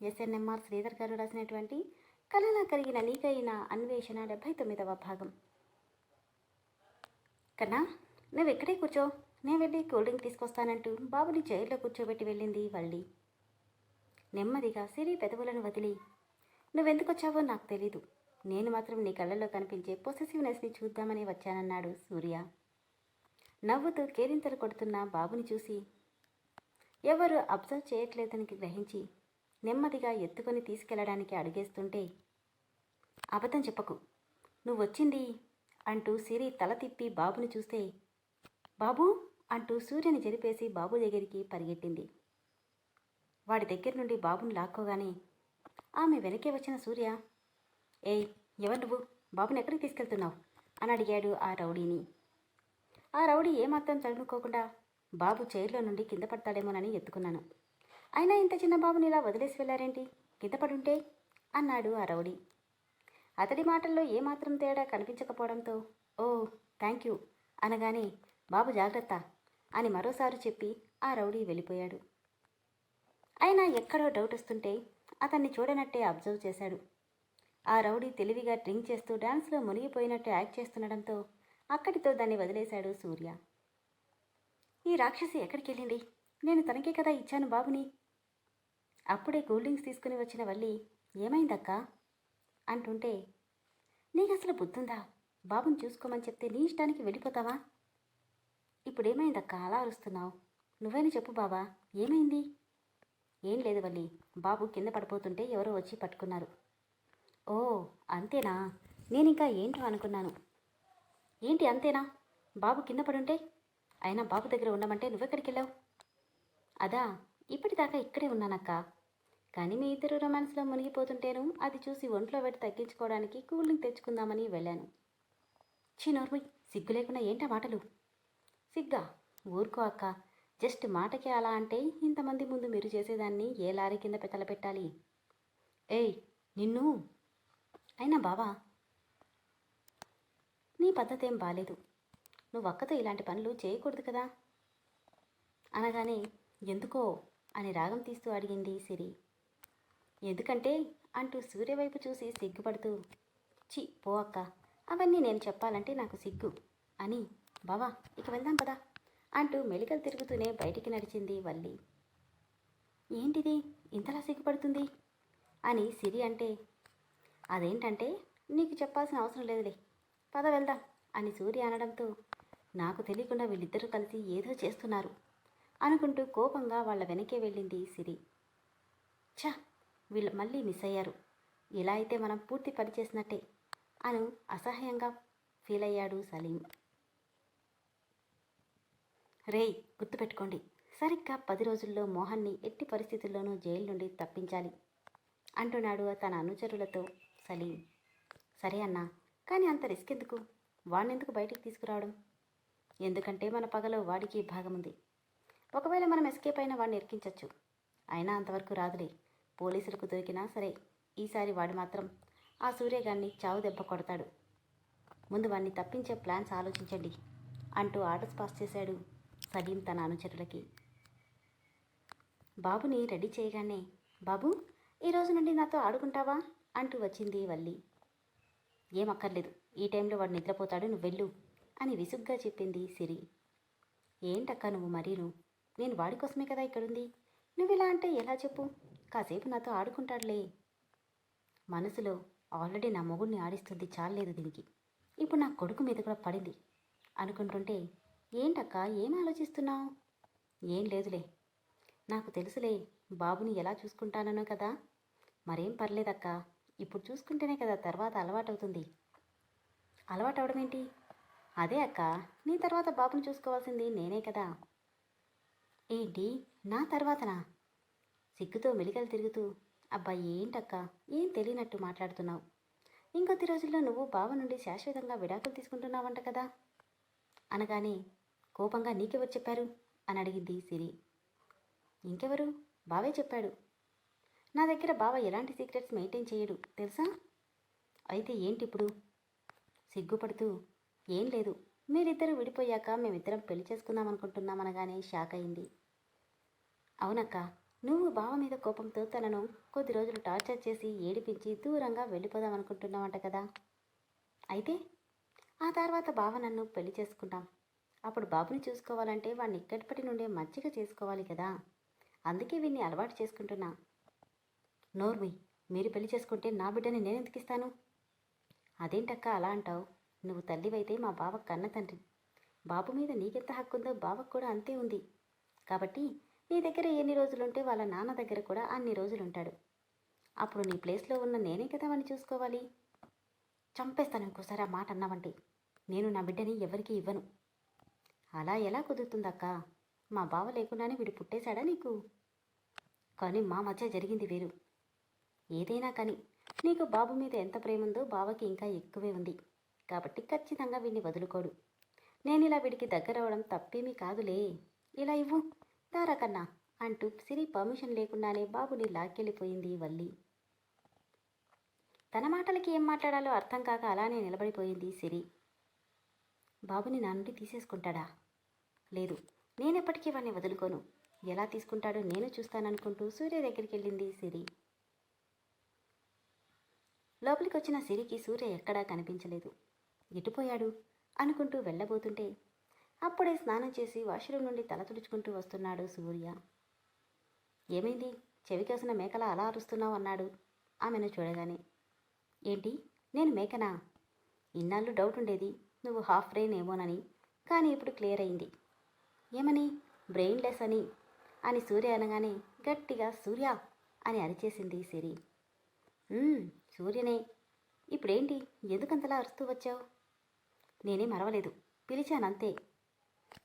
SNMR Sridhar గారు రాసినటువంటి కళలా కలిగిన నీకైన అన్వేషణ డెబ్భై తొమ్మిదవ భాగం. కన్నా నువ్వు ఇక్కడే కూర్చో. నేను వెళ్ళి కూల్ డ్రింక్ తీసుకొస్తానంటూ బాబుని చైర్లో కూర్చోబెట్టి వెళ్ళింది వల్లి. నెమ్మదిగా సిరి పెదవులను వదిలి నువ్వెందుకొచ్చావో నాకు తెలీదు. నేను మాత్రం నీ కళ్ళల్లో కనిపించే పొసెసివ్నెస్ని చూద్దామని వచ్చానన్నాడు సూర్య. నవ్వుతూ కేరింతలు కొడుతున్న బాబుని చూసి ఎవరు అబ్జర్వ్ చేయట్లేదని గ్రహించి నెమ్మదిగా ఎత్తుకొని తీసుకెళ్ళడానికి అడిగేస్తుంటే అబద్ధం చెప్పకు. నువ్వు వచ్చింది అంటూ సిరి తల తిప్పి బాబుని చూస్తే బాబు అంటూ సూర్యని జరిపేసి బాబు దగ్గరికి పరిగెట్టింది. వాడి దగ్గర నుండి బాబుని లాక్కోగానే ఆమె వెనకే వచ్చిన సూర్య ఏయ్ ఎవరు నువ్వు? బాబుని ఎక్కడికి తీసుకెళ్తున్నావు? అని అడిగాడు ఆ రౌడీని. ఆ రౌడీ ఏమాత్రం చదువుకోకుండా బాబు చైర్లో నుండి కింద పడతాడేమోనని ఎత్తుకున్నాను. అయినా ఇంత చిన్న బాబుని ఇలా వదిలేసి వెళ్ళారేంటి? కింద పడుంటే? అన్నాడు ఆ రౌడీ. అతడి మాటల్లో ఏమాత్రం తేడా కనిపించకపోవడంతో ఓ థ్యాంక్ యూ అనగానే బాబు జాగ్రత్త అని మరోసారి చెప్పి ఆ రౌడీ వెళ్ళిపోయాడు. అయినా ఎక్కడో డౌట్ వస్తుంటే అతన్ని చూడనట్టే అబ్జర్వ్ చేశాడు. ఆ రౌడీ తెలివిగా డ్రింక్ చేస్తూ డ్యాన్స్లో మునిగిపోయినట్టు యాక్ట్ చేస్తుండడంతో అక్కడితో దాన్ని వదిలేశాడు సూర్య. ఈ రాక్షసి ఎక్కడికి వెళ్ళింది నేను తనకే కదా ఇచ్చాను బాబుని. అప్పుడే కూల్ డ్రింక్స్ తీసుకుని వచ్చిన వల్లి ఏమైందక్కా? అంటుంటే నీకు అసలు బుద్ధుందా? బాబుని చూసుకోమని చెప్తే నీ ఇష్టానికి వెళ్ళిపోతావా? ఇప్పుడేమైందక్క? అలా అరుస్తున్నావు. నువ్వైనా చెప్పు బాబా. ఏమైంది? ఏం లేదు వల్లి. బాబు కింద పడిపోతుంటే ఎవరో వచ్చి పట్టుకున్నారు. ఓ అంతేనా? నేను ఇంకా ఏంటో అనుకున్నాను. ఏంటి అంతేనా? బాబు కింద పడుంటే? అయినా బాబు దగ్గర ఉండమంటే నువ్వెక్కడికి వెళ్ళావు అదా ఇప్పటిదాకా ఇక్కడే ఉన్నానక్క. కానీ మీ ఇద్దరు రొమాన్స్లో మునిగిపోతుంటేను అది చూసి ఒంట్లో పెట్టి తగ్గించుకోవడానికి కూలింగ్ తెచ్చుకుందామని వెళ్ళాను. చినోర్మి సిగ్గు లేకుండా ఏంటా మాటలు? సిగ్గా? ఊరుకో అక్క. జస్ట్ మాటకి అలా అంటే ఇంతమంది ముందు మీరు చేసేదాన్ని ఏ లారీ కింద పెట్టల పెట్టాలి? ఏయ్ నిన్ను? అయినా బావా? నీ పద్ధతి ఏం బాలేదు. నువ్వు అక్కతో ఇలాంటి పనులు చేయకూడదు కదా? అనగానే ఎందుకో అని రాగం తీస్తూ అడిగింది సిరి. ఎందుకంటే అంటూ సూర్య వైపు చూసి సిగ్గుపడుతూ చి పో అక్క అవన్నీ నేను చెప్పాలంటే నాకు సిగ్గు అని బావా ఇక వెళ్దాం పదా అంటూ మెలికలు తిరుగుతూనే బయటికి నడిచింది వల్లి. ఏంటిది? ఇంతలా సిగ్గుపడుతుంది? అని సిరి అంటే అదేంటంటే నీకు చెప్పాల్సిన అవసరం లేదులే పద వెళ్దాం అని సూర్య అనడంతో నాకు తెలియకుండా వీళ్ళిద్దరూ కలిసి ఏదో చేస్తున్నారు అనుకుంటూ కోపంగా వాళ్ళ వెనకే వెళ్ళింది సిరి. ఛ వీళ్ళు మళ్ళీ మిస్ అయ్యారు. ఇలా అయితే మనం పూర్తి పని చేసినట్టే అను అసహ్యంగా ఫీల్ అయ్యాడు సలీం. రేయ్ గుర్తుపెట్టుకోండి. సరిగ్గా పది రోజుల్లో మోహన్ని ఎట్టి పరిస్థితుల్లోనూ జైలు నుండి తప్పించాలి అంటున్నాడు తన అనుచరులతో సలీం. సరే అన్నా కానీ అంత రిస్క్ ఎందుకు? వాడినెందుకు బయటికి తీసుకురావడం? ఎందుకంటే మన పగలో వాడికి భాగం ఉంది ఒకవేళ మనం ఎస్కేప్ అయిన వాడిని ఎరికించవచ్చు అయినా అంతవరకు రాదులే. పోలీసులకు దొరికినా సరే ఈసారి వాడు మాత్రం ఆ సూర్యగాన్ని చావు దెబ్బ కొడతాడు. ముందు వాడిని తప్పించే ప్లాన్స్ ఆలోచించండి అంటూ ఆర్డర్స్ పాస్ చేశాడు సలీం తన అనుచరులకి. బాబుని రెడీ చేయగానే బాబు ఈ రోజు నుండి నాతో ఆడుకుంటావా? అంటూ వచ్చింది వల్లి. ఏమక్కర్లేదు ఈ టైంలో వాడు నిద్రపోతాడు నువ్వు వెళ్ళు అని విసుగ్గా చెప్పింది సిరి. ఏంటక్క నువ్వు మరీను? నేను వాడి కోసమే కదా ఇక్కడుంది. నువ్వు ఇలా అంటే ఎలా చెప్పు? కాసేపు నాతో ఆడుకుంటాడులే. మనసులో ఆల్రెడీ నా మొగుడిని ఆడిస్తుంది చాలలేదు దీనికి. ఇప్పుడు నా కొడుకు మీద కూడా పడింది. అనుకుంటుంటే ఏంటక్క ఏం ఆలోచిస్తున్నావు? ఏం లేదులే. నాకు తెలుసులే బాబుని ఎలా చూసుకుంటానో కదా. మరేం పర్లేదక్క ఇప్పుడు చూసుకుంటేనే కదా తర్వాత అలవాటవుతుంది. అలవాటు అవడం ఏంటి అదే అక్క నీ తర్వాత బాబుని చూసుకోవాల్సింది నేనే కదా. ఏంటి? నా తర్వాతనా? సిగ్గుతో మెలికలు తిరుగుతూ అబ్బా ఏంటక్క? ఏం తెలియనట్టు మాట్లాడుతున్నావు? ఇంకొద్ది రోజుల్లో నువ్వు బావ నుండి శాశ్వతంగా విడాకులు తీసుకుంటున్నావంట కదా? అనగానే కోపంగా నీకెవరు చెప్పారు? అని అడిగింది సిరి. ఇంకెవరు? బావే చెప్పాడు. నా దగ్గర బావ ఎలాంటి సీక్రెట్స్ మెయింటైన్ చేయడు తెలుసా? అయితే ఏంటి ఇప్పుడు సిగ్గుపడుతూ ఏం లేదు. మీరిద్దరూ విడిపోయాక మేమిద్దరం పెళ్ళి చేసుకుందాం అనుకుంటున్నాం అనగానే షాక్ అయింది. అవునక్క. నువ్వు బావ మీద కోపంతో తనను కొద్ది రోజులు టార్చర్ చేసి ఏడిపించి దూరంగా వెళ్ళిపోదాం అనుకుంటున్నావంట కదా. అయితే ఆ తర్వాత బావ నన్ను పెళ్ళి చేసుకుంటాం. అప్పుడు బాబుని చూసుకోవాలంటే వాడిని ఇక్కడిపటి నుండే మంచిగా చేసుకోవాలి కదా. అందుకే వీడిని అలవాటు చేసుకుంటున్నా. నోర్మి మీరు పెళ్ళి చేసుకుంటే నా బిడ్డని నేను ఎందుకు ఇస్తాను? అదేంటక్క అలా అంటావు? నువ్వు తల్లివైతే మా బావ కన్న తండ్రి. బాబు మీద నీకెంత హక్కు ఉందో బావకు కూడా అంతే ఉంది. కాబట్టి నీ దగ్గర ఎన్ని రోజులుంటే వాళ్ళ నాన్న దగ్గర కూడా అన్ని రోజులు ఉంటాడు అప్పుడు నీ ప్లేస్లో ఉన్న నేనే కదా వాడిని చూసుకోవాలి. చంపేస్తాను ఇంకోసారి ఆ మాట అన్నావంటే నేను నా బిడ్డని ఎవరికీ ఇవ్వను. అలా ఎలా కుదురుతుందక్క? మా బావ లేకుండానే వీడు పుట్టేశాడా నీకు? కానీ మా మధ్య జరిగింది వేరు. ఏదైనా కానీ నీకు బాబు మీద ఎంత ప్రేమ ఉందో బావకి ఇంకా ఎక్కువే ఉంది. కాబట్టి ఖచ్చితంగా వీడిని వదులుకోడు. నేను ఇలా వీడికి దగ్గర అవడం తప్పేమీ కాదులే. ఇలా ఇవ్వు. దారా అంటూ సిరి పర్మిషన్ లేకుండానే బాబుని లాక్కెళ్ళిపోయింది వల్లి. తన మాటలకి ఏం మాట్లాడాలో అర్థం కాక అలానే నిలబడిపోయింది సిరి. బాబుని నా నుండి తీసేసుకుంటాడా? లేదు నేనెప్పటికీ వాడిని వదులుకోను. ఎలా తీసుకుంటాడో నేను చూస్తాననుకుంటూ సూర్య దగ్గరికి వెళ్ళింది సిరి. లోపలికి వచ్చిన సిరికి సూర్య ఎక్కడా కనిపించలేదు. ఎటుపోయాడు అనుకుంటూ వెళ్ళబోతుంటే అప్పుడే స్నానం చేసి వాష్రూమ్ నుండి తల తుడుచుకుంటూ వస్తున్నాడు సూర్య. ఏమైంది? చెవికేసిన మేకలా అలా అరుస్తున్నావు అన్నాడు ఆమెను చూడగానే. ఏంటి? నేను మేకనా? ఇన్నాళ్ళు డౌట్ ఉండేది. నువ్వు హాఫ్ బ్రెయిన్ ఏమోనని. కానీ ఇప్పుడు క్లియర్ అయింది. ఏమని? బ్రెయిన్లెస్ అని. అని సూర్య అనగానే గట్టిగా సూర్య అని అరిచేసింది సిరి. సూర్యనే. ఇప్పుడేంటి? ఎందుకంతలా అరుస్తూ వచ్చావు? నేనే మరవలేదు పిలిచానంతే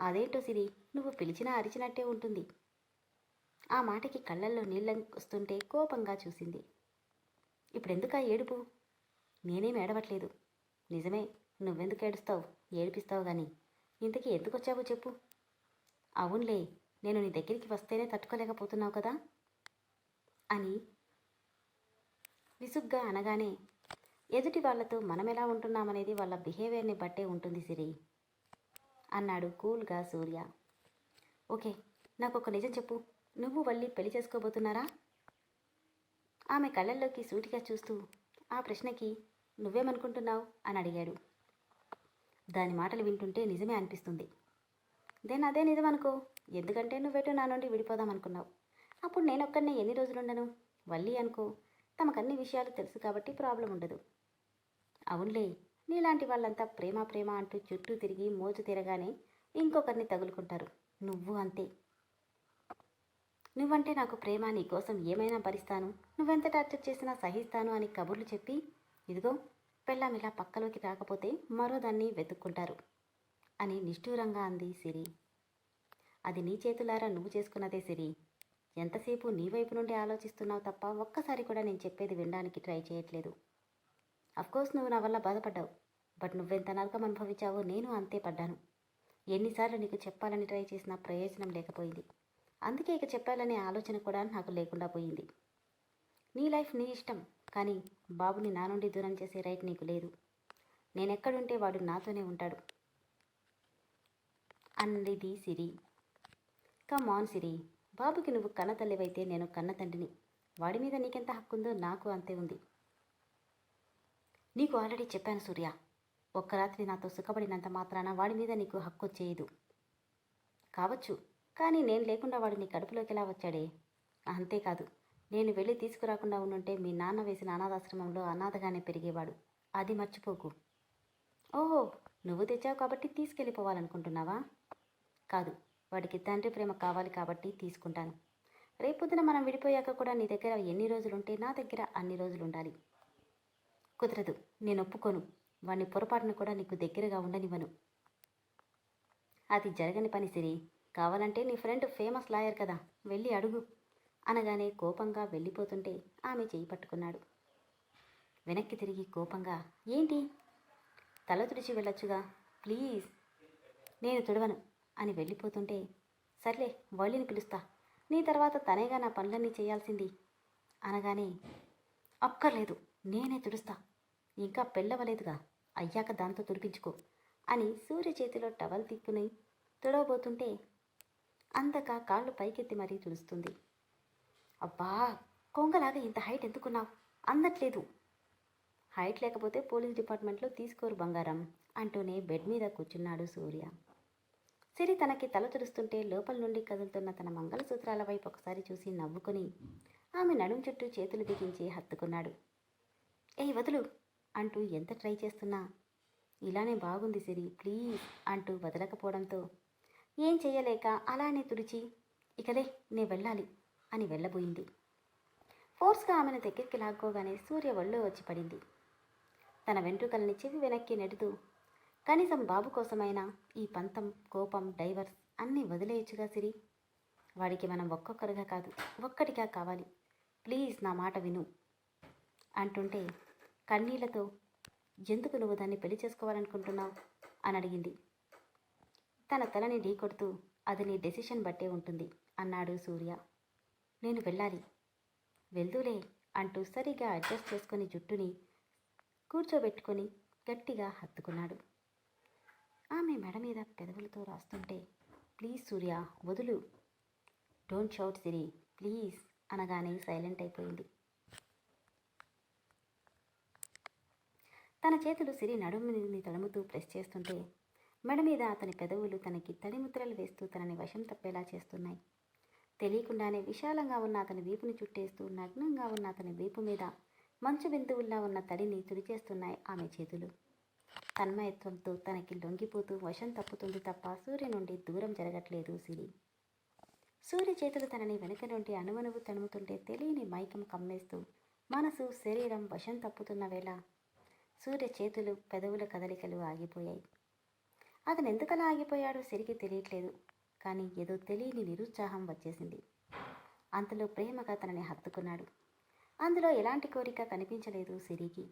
అదేంటో సిరి నువ్వు పిలిచినా అరిచినట్టే ఉంటుంది. ఆ మాటకి కళ్ళల్లో నీళ్ళ వస్తుంటే కోపంగా చూసింది. ఇప్పుడెందుకా ఏడుపు? నేనేం ఏడవట్లేదు. నిజమే నువ్వెందుకు ఏడుస్తావు? ఏడిపిస్తావు గాని. ఇంతకీ ఎందుకు వచ్చావో చెప్పు. అవునులే నేను నీ దగ్గరికి వస్తేనే తట్టుకోలేకపోతున్నావు కదా? అని విసుగ్గా అనగానే ఎదుటి వాళ్ళతో మనం ఎలా ఉంటున్నామనేది వాళ్ళ బిహేవియర్ని బట్టే ఉంటుంది సిరి. అన్నాడు కూల్గా సూర్య. ఓకే నాకు ఒక నిజం చెప్పు. నువ్వు వల్లి పెళ్ళి చేసుకోబోతున్నారా? ఆమె కళ్ళల్లోకి సూటిగా చూస్తూ ఆ ప్రశ్నకి నువ్వేమనుకుంటున్నావు? అని అడిగాడు. దాని మాటలు వింటుంటే నిజమే అనిపిస్తుంది. దెన్ అదే నిజం అనుకో ఎందుకంటే నువ్వేటో నా నుండి విడిపోదాం అనుకున్నావు అప్పుడు నేను ఒక్కడినే ఎన్ని రోజులుండను? వల్లి అనుకో. తమకన్ని విషయాలు తెలుసు కాబట్టి ప్రాబ్లం ఉండదు అవునులే నీలాంటి వాళ్ళంతా ప్రేమ ప్రేమ అంటూ చుట్టూ తిరిగి మోజు తిరగానే ఇంకొకరిని తగులుకుంటారు. నువ్వు అంతే. నువ్వంటే నాకు ప్రేమ నీ కోసం ఏమైనా భరిస్తాను. నువ్వెంత టార్చర్ చేసినా సహిస్తాను అని కబుర్లు చెప్పి ఇదిగో పెళ్ళాం ఇలా పక్కలోకి రాకపోతే మరో దాన్ని వెతుక్కుంటారు అని నిష్ఠూరంగా అంది సిరి. అది నీ చేతులారా నువ్వు చేసుకున్నదే సిరి. ఎంతసేపు నీ వైపు నుండి ఆలోచిస్తున్నావు తప్ప ఒక్కసారి కూడా నేను చెప్పేది వినడానికి ట్రై చేయట్లేదు. అఫ్కోర్స్ నువ్వు నా వల్ల బాధపడ్డావు. బట్ నువ్వెంత నరకం అనుభవించావో నేను అంతే పడ్డాను. ఎన్నిసార్లు నీకు చెప్పాలని ట్రై చేసినా ప్రయోజనం లేకపోయింది. అందుకే ఇక చెప్పాలనే ఆలోచన కూడా నాకు లేకుండా పోయింది. నీ లైఫ్ నీ ఇష్టం కానీ బాబుని నా నుండి దూరం చేసే రైట్ నీకు లేదు. నేనెక్కడుంటే వాడు నాతోనే ఉంటాడు. అన్నది సిరి. కమ్ ఆన్ సిరి. బాబుకి నువ్వు కన్న తల్లివైతే నేను కన్న తండ్రిని వాడి మీద నీకెంత హక్కుందో నాకు అంతే ఉంది. నీకు ఆల్రెడీ చెప్పాను సూర్య. ఒక్క రాత్రి నాతో సుఖపడినంత మాత్రాన వాడి మీద నీకు హక్కు వచ్చేయదు. కావచ్చు కానీ నేను లేకుండా వాడు నీ కడుపులోకి ఎలా వచ్చాడే? అంతేకాదు నేను వెళ్ళి తీసుకురాకుండా ఉండుంటే మీ నాన్న వేసిన అనాథాశ్రమంలో అనాథగానే పెరిగేవాడు. అది మర్చిపోకు. ఓహో నువ్వు తెచ్చావు కాబట్టి తీసుకెళ్ళిపోవాలనుకుంటున్నావా? కాదు వాడికి తండ్రి ప్రేమ కావాలి కాబట్టి తీసుకుంటాను. రేపొద్దున మనం విడిపోయాక కూడా నీ దగ్గర ఎన్ని రోజులుంటే నా దగ్గర అన్ని రోజులు ఉండాలి కుదరదు. నేను ఒప్పుకోను. వాడిని పొరపాటును కూడా నీకు దగ్గరగా ఉండనివ్వను. అది జరగని పని సిరి. కావాలంటే నీ ఫ్రెండ్ ఫేమస్ లాయర్ కదా. వెళ్ళి అడుగు. అనగానే కోపంగా వెళ్ళిపోతుంటే ఆమె చేయి పట్టుకున్నాడు. వెనక్కి తిరిగి కోపంగా ఏంటి? తల తుడిచి వెళ్ళొచ్చుగా? ప్లీజ్. నేను తుడవను. అని వెళ్ళిపోతుంటే సర్లే వల్లిని పిలుస్తా. నీ తర్వాత తనేగా నా పనులన్నీ చేయాల్సింది. అనగానే అక్కర్లేదు. నేనే తుడుస్తా. ఇంకా పెళ్ళవలేదుగా. అయ్యాక దాంతో తుడిపించుకో అని సూర్య చేతిలో టవల్ తిక్కుని తుడవబోతుంటే అందక కాళ్ళు పైకెత్తి మరీ తుడుస్తుంది. అబ్బా కొంగలాగా ఇంత హైట్ ఎందుకున్నావు? అందట్లేదు. హైట్ లేకపోతే పోలీస్ డిపార్ట్మెంట్లో తీసుకోరు బంగారం అంటూనే బెడ్ మీద కూర్చున్నాడు సూర్య. సిరి తనకి తల తుడుస్తుంటే లోపల నుండి కదులుతున్న తన మంగళసూత్రాల వైపు ఒకసారి చూసి నవ్వుకుని ఆమె నడుం చుట్టూ చేతులు బిగించి హత్తుకున్నాడు. ఏయ్ వదులు అంటూ ఎంత ట్రై చేస్తున్నా. ఇలానే బాగుంది సిరి ప్లీజ్ అంటూ వదలకపోవడంతో. ఏం చేయలేక అలానే తుడిచి ఇకలే నే వెళ్ళాలి అని వెళ్ళబోయింది. ఫోర్స్గా ఆమెను దగ్గరికి లాక్కోగానే సూర్య ఒళ్ళో వచ్చి పడింది. తన వెంట్రుకల్ని చెవి వెనక్కి నెడుతూ కనీసం బాబు కోసమైనా ఈ పంతం కోపం డైవర్స్ అన్నీ వదిలేయచ్చుగా సిరి. వాడికి మనం ఒక్కొక్కరుగా కాదు ఒక్కటిగా కావాలి. ప్లీజ్ నా మాట విను అంటుంటే కన్నీళ్ళతో ఎందుకు నువ్వు దాన్ని పెళ్ళి చేసుకోవాలనుకుంటున్నావు? అని అడిగింది. తన తలని ఢీకొడుతూ అది నీ డెసిషన్ బట్టే ఉంటుంది అన్నాడు సూర్య. నేను వెళ్ళాలి. వెళ్దూలే అంటూ సరిగా అడ్జస్ట్ చేసుకుని జుట్టుని కూర్చోబెట్టుకొని గట్టిగా హత్తుకున్నాడు. ఆమె మెడ మీద పెదవులతో రాస్తుంటే ప్లీజ్ సూర్య వదులు. డోంట్ షౌట్ సిరి ప్లీజ్ అనగానే సైలెంట్ అయిపోయింది. తన చేతులు సిరి నడుముని తడుముతూ ప్రెస్ చేస్తుంటే మెడ మీద అతని పెదవులు తనకి తడిముద్రలు వేస్తూ తనని వశం తప్పేలా చేస్తున్నాయి. తెలియకుండానే విశాలంగా ఉన్న అతని వీపుని చుట్టేస్తూ నగ్నంగా ఉన్న అతని వీపు మీద మంచు బిందువుల్లా ఉన్న తడిని తుడిచేస్తున్నాయి ఆమె చేతులు. తన్మయత్వంతో తనకి లొంగిపోతూ వశం తప్పుతుంది తప్ప సూర్య నుండి దూరం జరగట్లేదు సిరి. సూర్య చేతులు తనని వెనుక నుండి అణువణువు తణుముతుంటే తెలియని మైకం కమ్మేస్తూ మనసు శరీరం వశం తప్పుతున్న వేళ సూర్య చేతులు పెదవుల కదలికలు ఆగిపోయాయి. అతను ఎందుకలా ఆగిపోయాడో సరికి తెలియట్లేదు. కానీ ఏదో తెలియని నిరుత్సాహం వచ్చేసింది. అంతలో ప్రేమగా తనని హత్తుకున్నాడు. అందులో ఎలాంటి కోరిక కనిపించలేదు సిరికి.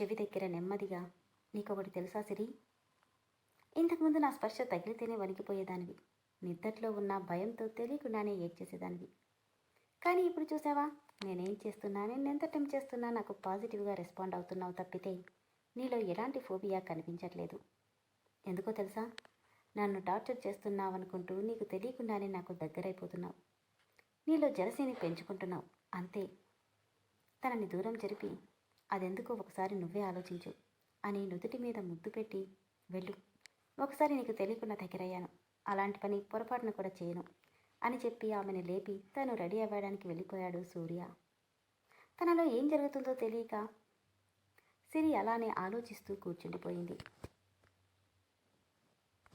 చెవి దగ్గర నెమ్మదిగా నీకొకటి తెలుసా సిరి? ఇంతకుముందు నా స్పర్శ తగిలితేనే వణికిపోయేదానివి. నిద్దట్లో ఉన్న భయంతో తెలియకుండానే ఏడ్చేసేదానివి. కానీ ఇప్పుడు చూసావా? నేనేం చేస్తున్నా నేను ఎంత టైం చేస్తున్నా నాకు పాజిటివ్గా రెస్పాండ్ అవుతున్నావు తప్పితే నీలో ఎలాంటి ఫోబియా కనిపించట్లేదు. ఎందుకో తెలుసా? నన్ను టార్చర్ చేస్తున్నావు అనుకుంటూ నీకు తెలియకుండానే నాకు దగ్గరైపోతున్నావు. నీలో జలసీని పెంచుకుంటున్నావు అంతే. తనని దూరం జరిపి అదెందుకో ఒకసారి నువ్వే ఆలోచించు అని నుదుటి మీద ముద్దు పెట్టి వెళ్ళు. ఒకసారి నీకు తెలియకుండా దగ్గరయ్యాను. అలాంటి పని పొరపాటున కూడా చేయను. అని చెప్పి ఆమెను లేపి తను రెడీ అవ్వడానికి వెళ్ళిపోయాడు సూర్య. తనలో ఏం జరుగుతుందో తెలియక సిరి అలానే ఆలోచిస్తూ కూర్చుండిపోయింది.